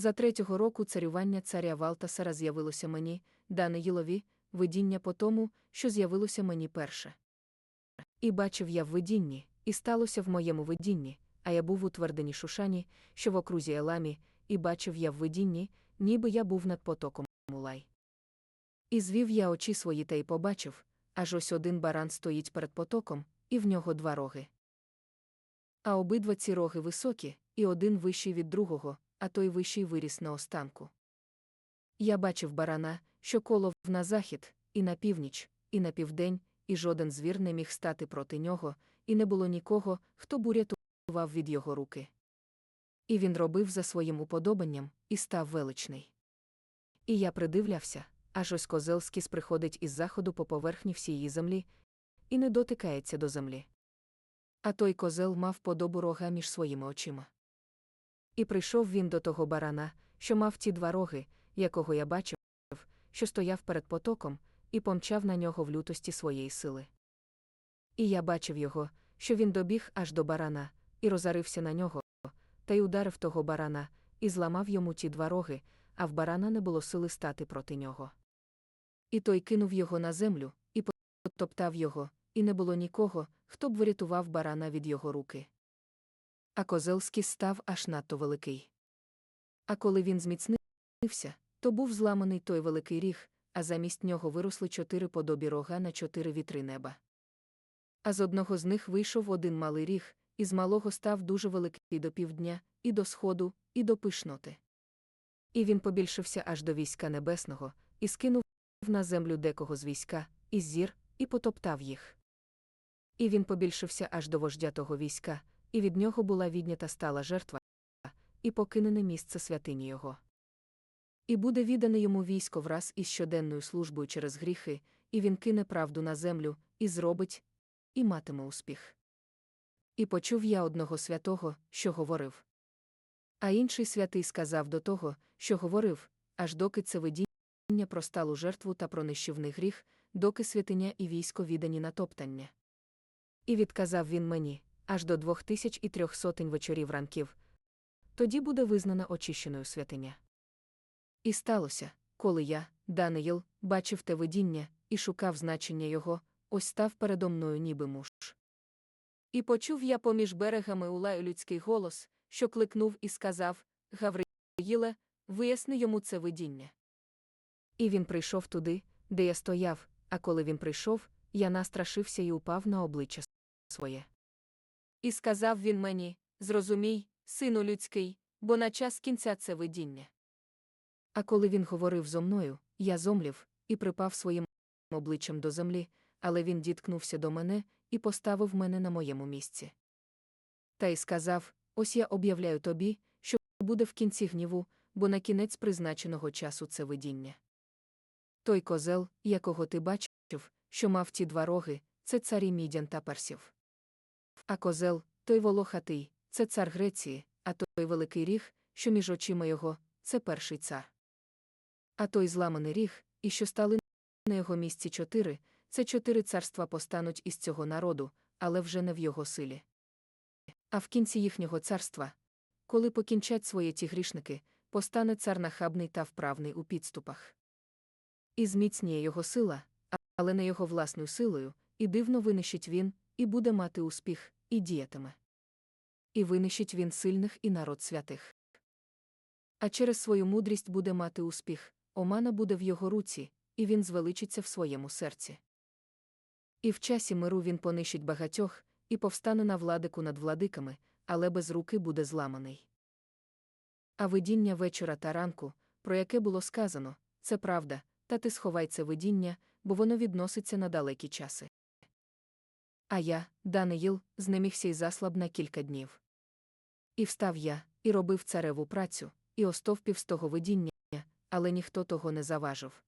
За третього року царювання царя Валтасара з'явилося мені, Даниїлові, видіння по тому, що з'явилося мені перше. І бачив я в видінні, і сталося в моєму видінні, а я був у твердині Шушані, що в окрузі Еламі, і бачив я в видінні, ніби я був над потоком Мулай. І звів я очі свої та й побачив, аж ось один баран стоїть перед потоком, і в нього два роги. А обидва ці роги високі, і один вищий від другого, а той вищий виріс на останку. Я бачив барана, що колов на захід, і на північ, і на південь, і жоден звір не міг стати проти нього, і не було нікого, хто б від його руки. І він робив за своїм уподобанням, і став величний. І я придивлявся, аж ось Козелскіс приходить із заходу по поверхні всієї землі, і не дотикається до землі. А той козел мав подобу рога між своїми очима. І прийшов він до того барана, що мав ті два роги, якого я бачив, що стояв перед потоком, і помчав на нього в лютості своєї сили. І я бачив його, що він добіг аж до барана, і розарився на нього, та й ударив того барана, і зламав йому ті два роги, а в барана не було сили стати проти нього. І той кинув його на землю, і потоптав його, і не було нікого, хто б врятував барана від його руки. А Козелський став аж надто великий. А коли він зміцнився, то був зламаний той великий ріг, а замість нього виросли чотири подобі рога на чотири вітри неба. А з одного з них вийшов один малий ріг, і з малого став дуже великий до півдня, і до сходу, і до пишноти. І він побільшився аж до війська небесного, і скинув на землю декого з війська, із зір, і потоптав їх. І він побільшився аж до вождя того війська, і від нього була віднята стала жертва, і покинене місце святині його. І буде віддане йому військо враз із щоденною службою через гріхи, і він кине правду на землю, і зробить, і матиме успіх. І почув я одного святого, що говорив. А інший святий сказав до того, що говорив, аж доки це видіння про сталу жертву та про нищівний гріх, доки святиня і військо віддані на топтання. І відказав він мені, аж до двох тисяч і трьох сотень вечорів ранків. Тоді буде визнана очищеною святиня. І сталося, коли я, Даниїл, бачив те видіння і шукав значення його, ось став передо мною ніби муж. І почув я поміж берегами улаю людський голос, що кликнув і сказав Гавриїле, виясни йому це видіння. І він прийшов туди, де я стояв, а коли він прийшов, я настрашився і упав на обличчя своє. І сказав він мені Зрозумій, сину людський, бо на час кінця це видіння. А коли він говорив зо мною, я зомлів і припав своїм обличчям до землі, але він діткнувся до мене і поставив мене на моєму місці. Та й сказав: Ось я об'являю тобі, що буде в кінці гніву, бо на кінець призначеного часу це видіння. Той козел, якого ти бачив, що мав ті два роги, це царі мідян та персів. А козел, той волохатий, це цар Греції, а той великий ріг, що між очима його, це перший цар. А той зламаний ріг, і що стали на його місці чотири, це чотири царства постануть із цього народу, але вже не в його силі. А в кінці їхнього царства, коли покінчать свої ті грішники, постане цар нахабний та вправний у підступах. І зміцніє його сила, але не його власною силою, і дивно винищить він, і буде мати успіх, і діятиме. І винищить він сильних і народ святих. А через свою мудрість буде мати успіх, омана буде в його руці, і він звеличиться в своєму серці. І в часі миру він понищить багатьох, і повстане на владику над владиками, але без руки буде зламаний. А видіння вечора та ранку, про яке було сказано, це правда, та ти сховай це видіння, бо воно відноситься на далекі часи. А я, Даниїл, знемігся й заслаб на кілька днів. І встав я, і робив цареву працю, і остовпів з того видіння, але ніхто того не заважив.